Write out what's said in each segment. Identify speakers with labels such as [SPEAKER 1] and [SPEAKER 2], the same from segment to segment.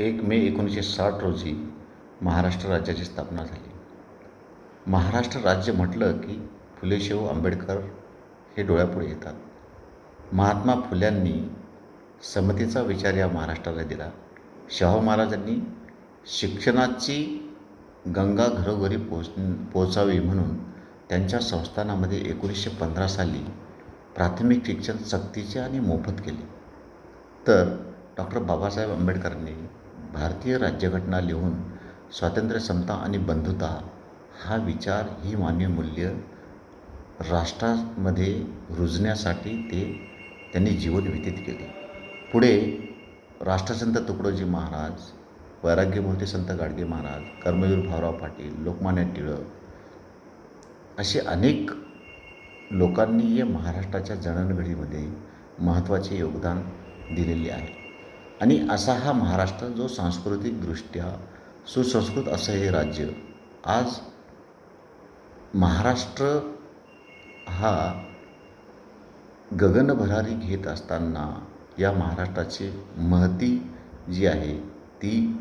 [SPEAKER 1] एक मे एकोणीसशे साठ रोजी महाराष्ट्र राज्याची स्थापना झाली. महाराष्ट्र राज्य म्हटलं की फुलेशाहू आंबेडकर हे डोळ्यापुढे येतात. महात्मा फुल्यांनी समतेचा विचार या महाराष्ट्राला दिला. शाहू महाराजांनी शिक्षणाची गंगा घरोघरी पोच पोचावी म्हणून त्यांच्या संस्थानामध्ये एकोणीसशे पंधरा साली प्राथमिक शिक्षण सक्तीचे आणि मोफत केले. तर डॉक्टर बाबासाहेब आंबेडकरांनी भारतीय राज्यघटना लिहून स्वातंत्र्य समता आणि बंधुता हा विचार ही मानवी मूल्य राष्ट्रामध्ये रुजण्यासाठी ते त्यांनी जीवन व्यतीत केले. पुढे राष्ट्रसंत तुकडोजी महाराज वैराग्यमूर्ती संत गाडगे महाराज कर्मवीर भाऊराव पाटील लोकमान्य टिळक असे अनेक लोकांनी या महाराष्ट्राच्या जडणघडीमध्ये महत्त्वाचे योगदान दिलेले आहे. आणि असा हा महाराष्ट्र जो सांस्कृतिकदृष्ट्या सुसंस्कृत असं हे राज्य आज महाराष्ट्र हा गगनभरारी घेत असताना या महाराष्ट्राची महती जी आहे ती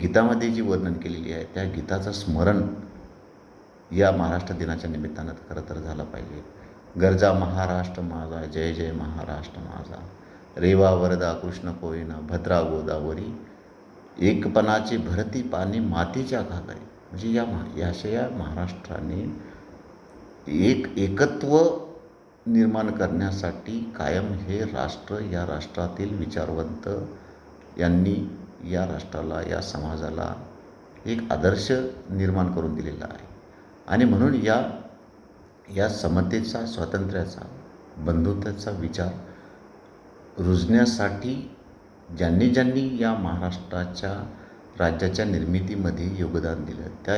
[SPEAKER 1] गीतामध्ये जी वर्णन केलेली आहे त्या गीताचं स्मरण या महाराष्ट्र दिनाच्या निमित्तानं खरं तर झालं पाहिजे. गरजा महाराष्ट्र माझा जय जय महाराष्ट्र माझा. रेवा वरदा कृष्ण कोयना भद्रा गोदावरी एकपणाची भरती पाणी मातीच्या घागरी. म्हणजे या महा याशया या महाराष्ट्राने एक एकत्व निर्माण करण्यासाठी कायम हे राष्ट्र या राष्ट्रातील विचारवंत यांनी या राष्ट्राला या समाजाला एक आदर्श निर्माण करून दिलेला आहे. आणि म्हणून या या समतेचा स्वातंत्र्याचा बंधुत्वाचा विचार रुजण्यासाठी ज्यांनी ज्यांनी या महाराष्ट्राच्या राज्याच्या निर्मितीमध्ये योगदान दिलं त्या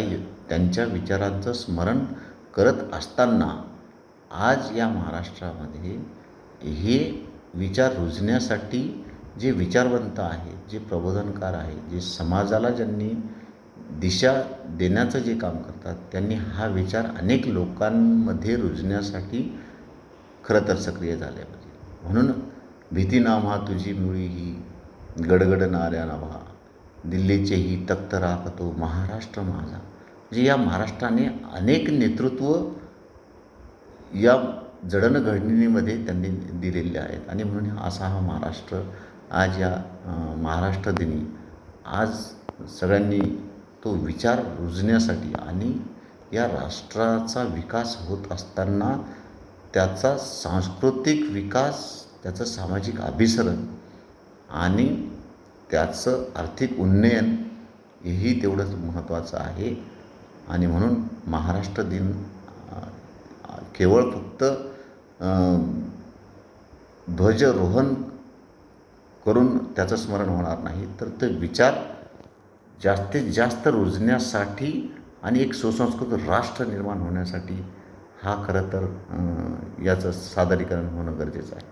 [SPEAKER 1] त्यांच्या विचारांचं स्मरण करत असताना आज या महाराष्ट्रामध्ये हे विचार रुजण्यासाठी जे विचारवंत आहेत जे प्रबोधनकार आहेत जे समाजाला ज्यांनी दिशा देण्याचं जे काम करतात त्यांनी हा विचार अनेक लोकांमध्ये रुजण्यासाठी खरं तर सक्रिय झाले पाहिजे. म्हणून भीती नामा तुझी मुळी ही गडगडणाऱ्या नभा दिल्लीचेही तख्त राखतो महाराष्ट्र माझा. म्हणजे या महाराष्ट्राने अनेक नेतृत्व या जडणघडणीमध्ये त्यांनी दिलेले आहेत. आणि म्हणून असा हा महाराष्ट्र आज या महाराष्ट्र दिनी आज सगळ्यांनी तो विचार रुजण्यासाठी आणि या राष्ट्राचा विकास होत असताना त्याचा सांस्कृतिक विकास त्याचं सामाजिक अभिसरण आणि त्याचं आर्थिक उन्नयन हेही तेवढंच महत्त्वाचं आहे. आणि म्हणून महाराष्ट्र दिन केवळ फक्त ध्वजरोहण करून त्याचं स्मरण होणार नाही तर ते विचार जास्तीत जास्त रुजण्यासाठी आणि एक सुसंस्कृत राष्ट्र निर्माण होण्यासाठी हा खरं तर याचं सादरीकरण होणं गरजेचं आहे.